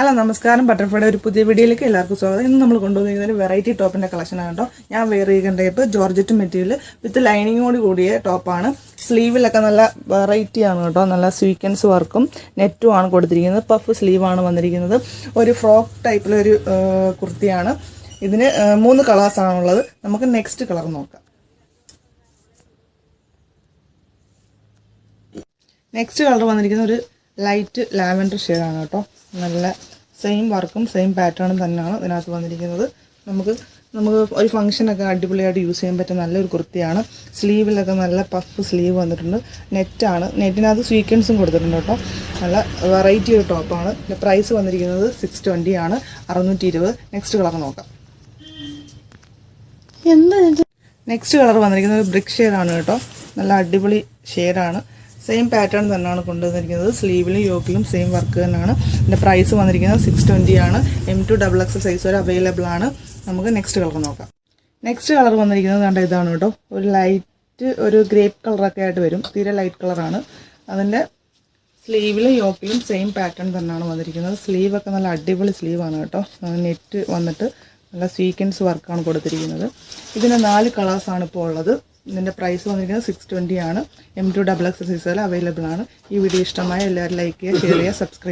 Hello നമസ്കാരം. ബട്ടർഫ്ലൈയുടെ ഒരു പുതിയ വീഡിയോയിലേക്ക് എല്ലാവർക്കും സ്വാഗതം. ഇന്ന് നമ്മൾ കൊണ്ടുവന്നിരിക്കുന്ന ഒരു വെറൈറ്റി ടോപ്പിന്റെ കളക്ഷനാണ് കേട്ടോ. ഞാൻ വെയർ ചെയ്യുന്ന ടൈപ്പ് ജോർജറ്റ് മെറ്റീരിയൽ വിത്ത് ലൈനിങ്ങോട് കൂടിയ ടോപ്പാണ് സ്ലീവിലൊക്കെ നല്ല വെറൈറ്റി ആണ് കേട്ടോ. നല്ല സ്വീക്കൻസ് വർക്കും നെറ്റും ആണ് കൊടുത്തിരിക്കുന്നത്. പഫ് സ്ലീവാണ് വന്നിരിക്കുന്നത്. ഒരു ഫ്രോക്ക് ടൈപ്പിലൊരു കുർത്തിയാണ്. ഇതിന് മൂന്ന് കളേഴ്സാണുള്ളത് നമുക്ക് നെക്സ്റ്റ് കളർ നോക്കാം. നെക്സ്റ്റ് കളർ വന്നിരിക്കുന്ന ഒരു ലൈറ്റ് ലാവൻഡർ ഷെയ്ഡാണ് കേട്ടോ. നല്ല സെയിം വർക്കും സെയിം പാറ്റേണും തന്നെയാണ് ഇതിനകത്ത് വന്നിരിക്കുന്നത്. നമുക്ക് നമുക്ക് ഒരു ഫംഗ്ഷനൊക്കെ അടിപൊളിയായിട്ട് യൂസ് ചെയ്യാൻ പറ്റുന്ന നല്ലൊരു കുർത്തിയാണ്. സ്ലീവിലൊക്കെ നല്ല പഫ് സ്ലീവ് വന്നിട്ടുണ്ട്. നെറ്റാണ് നെറ്റിനകത്ത് സ്വീക്വൻസും കൊടുത്തിട്ടുണ്ട് കേട്ടോ. നല്ല വെറൈറ്റി ഒരു ടോപ്പാണ് പിന്നെ പ്രൈസ് വന്നിരിക്കുന്നത് സിക്സ് ട്വന്റി ആണ്. അറുന്നൂറ്റി ഇരുപത് നെക്സ്റ്റ് കളർ നോക്കാം. എന്താ നെക്സ്റ്റ് കളർ വന്നിരിക്കുന്നത് ബ്രിക് ഷെയ്ഡാണ് കേട്ടോ. നല്ല അടിപൊളി ഷെയ്ഡാണ് സെയിം പാറ്റേൺ തന്നെയാണ് കൊണ്ടുവന്നിരിക്കുന്നത്. സ്ലീവിലും യോക്കിലും സെയിം വർക്ക് തന്നെയാണ്. ഇതിന്റെ പ്രൈസ് വന്നിരിക്കുന്നത് സിക്സ് ട്വന്റി ആണ്. M to double X size വരെ അവൈലബിൾ ആണ്. നമുക്ക് നെക്സ്റ്റ് കളർ നോക്കാം. നെക്സ്റ്റ് കളർ വന്നിരിക്കുന്നത് കണ്ട ഇതാണ് കേട്ടോ. ഒരു ലൈറ്റ് ഒരു ഗ്രേപ്പ് കളറൊക്കെ ആയിട്ട് വരും. തീരെ ലൈറ്റ് കളറാണ് അതിന്റെ സ്ലീവിലും യോക്കിലും സെയിം പാറ്റേൺ തന്നെയാണ് വന്നിരിക്കുന്നത്. സ്ലീവൊക്കെ നല്ല അടിപൊളി സ്ലീവാണ് കേട്ടോ. നെറ്റ് വന്നിട്ട് നല്ല സ്വീക്വൻസ് വർക്കാണ് കൊടുത്തിരിക്കുന്നത്. ഇതിന് നാല് കളേഴ്സാണ് ഇപ്പോൾ ഉള്ളത്. ഇതിന്റെ പ്രൈസ് വന്നിരിക്കുന്നത് സിക്സ് ട്വന്റി ആണ്. എം ടു ഡബിൾ എക്സ് സൈസുകൾ അവൈലബിൾ ആണ്. ഈ വീഡിയോ ഇഷ്ടമായ എല്ലാവരും ലൈക്ക് ചെയ്യുക ഷെയർ ചെയ്യുക സബ്സ്ക്രൈബ്